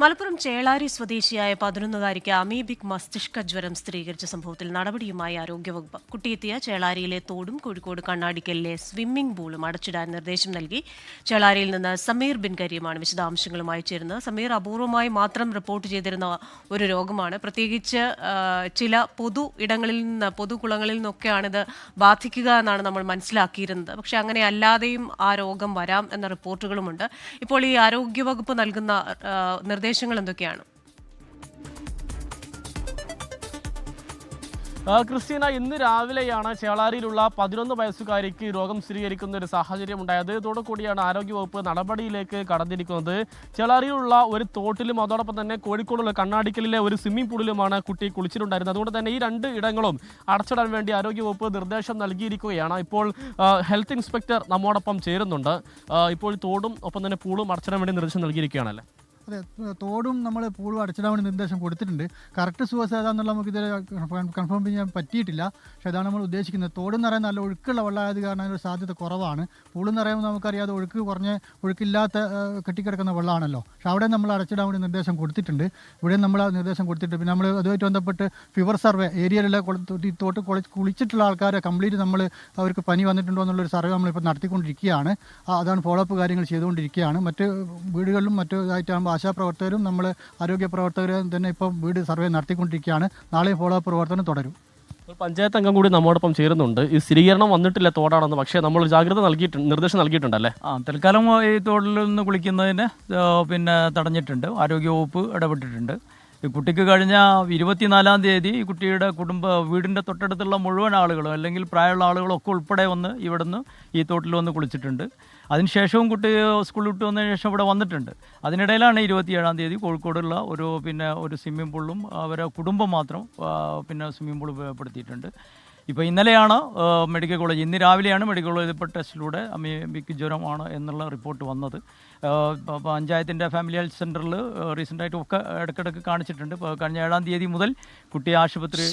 മലപ്പുറം ചേളാരി സ്വദേശിയായ പതിനൊന്നുകാരിക്ക് അമീബിക് മസ്തിഷ്ക ജ്വരം സ്ഥിരീകരിച്ച സംഭവത്തിൽ നടപടിയുമായി ആരോഗ്യവകുപ്പ്. കുട്ടിയെത്തിയ ചേളാരിയിലെ തോടും കോഴിക്കോട് കണ്ണാടിക്കലിലെ സ്വിമ്മിംഗ് പൂളും അടച്ചിടാൻ നിർദ്ദേശം നൽകി. ചേളാരിയിൽ നിന്ന് സമീർ ബിൻ വിശദാംശങ്ങളുമായി ചേരുന്നത്. സമീർ അപൂർവമായി മാത്രം റിപ്പോർട്ട് ചെയ്തിരുന്ന ഒരു രോഗമാണ്. പ്രത്യേകിച്ച് ചില പൊതു ഇടങ്ങളിൽ നിന്ന് പൊതുകുളങ്ങളിൽ നിന്നൊക്കെയാണിത് ബാധിക്കുക എന്നാണ് നമ്മൾ മനസ്സിലാക്കിയിരുന്നത്. പക്ഷേ അങ്ങനെ അല്ലാതെയും ആ രോഗം വരാം എന്ന റിപ്പോർട്ടുകളുമുണ്ട്. ഇപ്പോൾ ഈ ആരോഗ്യവകുപ്പ് നൽകുന്ന ആ, നിർദ്ദേശങ്ങൾ എന്തൊക്കെയാണ്? ക്രിസ്റ്റീന ഇന്ന് രാവിലെയാണ് ചേളാരിയിലുള്ള പതിനൊന്ന് വയസ്സുകാരിക്ക് രോഗം സ്ഥിരീകരിക്കുന്ന ഒരു സാഹചര്യം ഉണ്ടായത് ഇതോടുകൂടിയാണ് ആരോഗ്യവകുപ്പ് നടപടിയിലേക്ക് കടന്നിരിക്കുന്നത്. ചേളാരിയിലുള്ള ഒരു തോട്ടിലും അതോടൊപ്പം തന്നെ കോഴിക്കോടുള്ള കണ്ണാടിക്കലിലെ ഒരു സ്വിമ്മിംഗ് പൂളിലുമാണ് കുട്ടി കുളിച്ചിട്ടുണ്ടായിരുന്നത്. അതുകൊണ്ട് തന്നെ ഈ രണ്ട് ഇടങ്ങളും അടച്ചിടാൻ വേണ്ടി ആരോഗ്യവകുപ്പ് നിർദ്ദേശം നൽകിയിരിക്കുകയാണ്. ഇപ്പോൾ ഹെൽത്ത് ഇൻസ്പെക്ടർ നമ്മോടൊപ്പം ചേരുന്നുണ്ട്. ഇപ്പോൾ തോടും ഒപ്പം തന്നെ പൂളും അടച്ചിടാൻ വേണ്ടി നിർദ്ദേശം നൽകിയിരിക്കുകയാണല്ലേ? അതെ തോടും നമ്മൾ പൂളും അടച്ചിടാൻ നിർദ്ദേശം കൊടുത്തിട്ടുണ്ട്. കറക്റ്റ് സുവസ് ഏതാണെന്നുള്ള നമുക്ക് ഇതുവരെ കൺഫേം ചെയ്യാൻ പറ്റിയിട്ടില്ല. പക്ഷേ അതാണ് നമ്മൾ ഉദ്ദേശിക്കുന്നത്. തോടും പറയുന്നത് നല്ല ഒഴുക്കുള്ള വെള്ളമായത് കാരണം അതിനൊരു സാധ്യത കുറവാണ്. പൂളും പറയുമ്പോൾ നമുക്കറിയാതെ ഒഴുക്ക് കുറഞ്ഞ് ഒഴുക്കില്ലാത്ത കെട്ടിക്കിടക്കുന്ന വെള്ളമാണല്ലോ. പക്ഷേ അവിടെ നമ്മൾ അടച്ചിടാൻ നിർദ്ദേശം കൊടുത്തിട്ടുണ്ട്. ഇവിടെ നമ്മൾ ആ നിർദ്ദേശം കൊടുത്തിട്ടുണ്ട്. പിന്നെ നമ്മൾ അതുമായിട്ട് ബന്ധപ്പെട്ട് ഫിവർ സർവേ ഏരിയയിലുള്ള ഈ തോട്ട് കുളി കുളിച്ചിട്ടുള്ള ആൾക്കാരെ കംപ്ലീറ്റ് നമ്മൾ അവർക്ക് പനി വന്നിട്ടുണ്ടോ എന്നുള്ളൊരു സർവേ നമ്മളിപ്പോൾ നടത്തിക്കൊണ്ടിരിക്കുകയാണ്. അതാണ് ഫോളോ അപ്പ് കാര്യങ്ങൾ ചെയ്തുകൊണ്ടിരിക്കുകയാണ്. മറ്റ് വീടുകളിലും മറ്റു ഇതായിട്ടാകുമ്പോൾ ആശാപ്രവർത്തകരും നമ്മൾ ആരോഗ്യ പ്രവർത്തകരും തന്നെ ഇപ്പോൾ വീട് സർവേ നടത്തിക്കൊണ്ടിരിക്കുകയാണ്. നാളെ ഫോളോ അപ്പ് പ്രവർത്തനം തുടരും. പഞ്ചായത്ത് അംഗം കൂടി നമ്മോടൊപ്പം ചേരുന്നുണ്ട്. ഈ സ്ഥിരീകരണം വന്നിട്ടില്ല തോടാണെന്ന് പക്ഷേ നമ്മൾ ജാഗ്രത നൽകിയിട്ടുണ്ട് നിർദ്ദേശം നൽകിയിട്ടുണ്ടല്ലേ? ആ തൽക്കാലം ഈ തോട്ടിൽ നിന്ന് കുളിക്കുന്നതിന് പിന്നെ തടഞ്ഞിട്ടുണ്ട്. ആരോഗ്യവകുപ്പ് ഇടപെട്ടിട്ടുണ്ട്. ഈ കുട്ടിക്ക് കഴിഞ്ഞ ഇരുപത്തിനാലാം തീയതി ഈ കുട്ടിയുടെ കുടുംബ വീടിന്റെ തൊട്ടടുത്തുള്ള മുഴുവൻ ആളുകളും അല്ലെങ്കിൽ പ്രായമുള്ള ആളുകളൊക്കെ ഉൾപ്പെടെ വന്ന് ഇവിടുന്ന് ഈ തോട്ടിൽ വന്ന് കുളിച്ചിട്ടുണ്ട്. അതിനുശേഷവും കുട്ടി സ്കൂളിൽ വിട്ട് വന്നതിന് ശേഷം ഇവിടെ വന്നിട്ടുണ്ട്. അതിനിടയിലാണ് ഇരുപത്തിയേഴാം തീയതി കോഴിക്കോടുള്ള ഒരു പിന്നെ ഒരു സ്വിമ്മിംഗ് പൂളും അവരെ കുടുംബം മാത്രം പിന്നെ സ്വിമ്മിംഗ് പൂൾ ഉപയോഗപ്പെടുത്തിയിട്ടുണ്ട്. ഇപ്പോൾ ഇന്നലെയാണ് മെഡിക്കൽ കോളേജ് ഇന്ന് രാവിലെയാണ് മെഡിക്കൽ കോളേജ് ഇപ്പോൾ ടെസ്റ്റിലൂടെ അമീബിക് ജ്വരമാണ് എന്നുള്ള റിപ്പോർട്ട് വന്നത്. പഞ്ചായത്തിന്റെ ഫാമിലി ഹെൽത്ത് സെന്ററിൽ റീസെന്റായിട്ട് ഒക്കെ ഇടയ്ക്കിടയ്ക്ക് കാണിച്ചിട്ടുണ്ട്. കഴിഞ്ഞ ഏഴാം തീയതി മുതൽ കുട്ടി ആശുപത്രി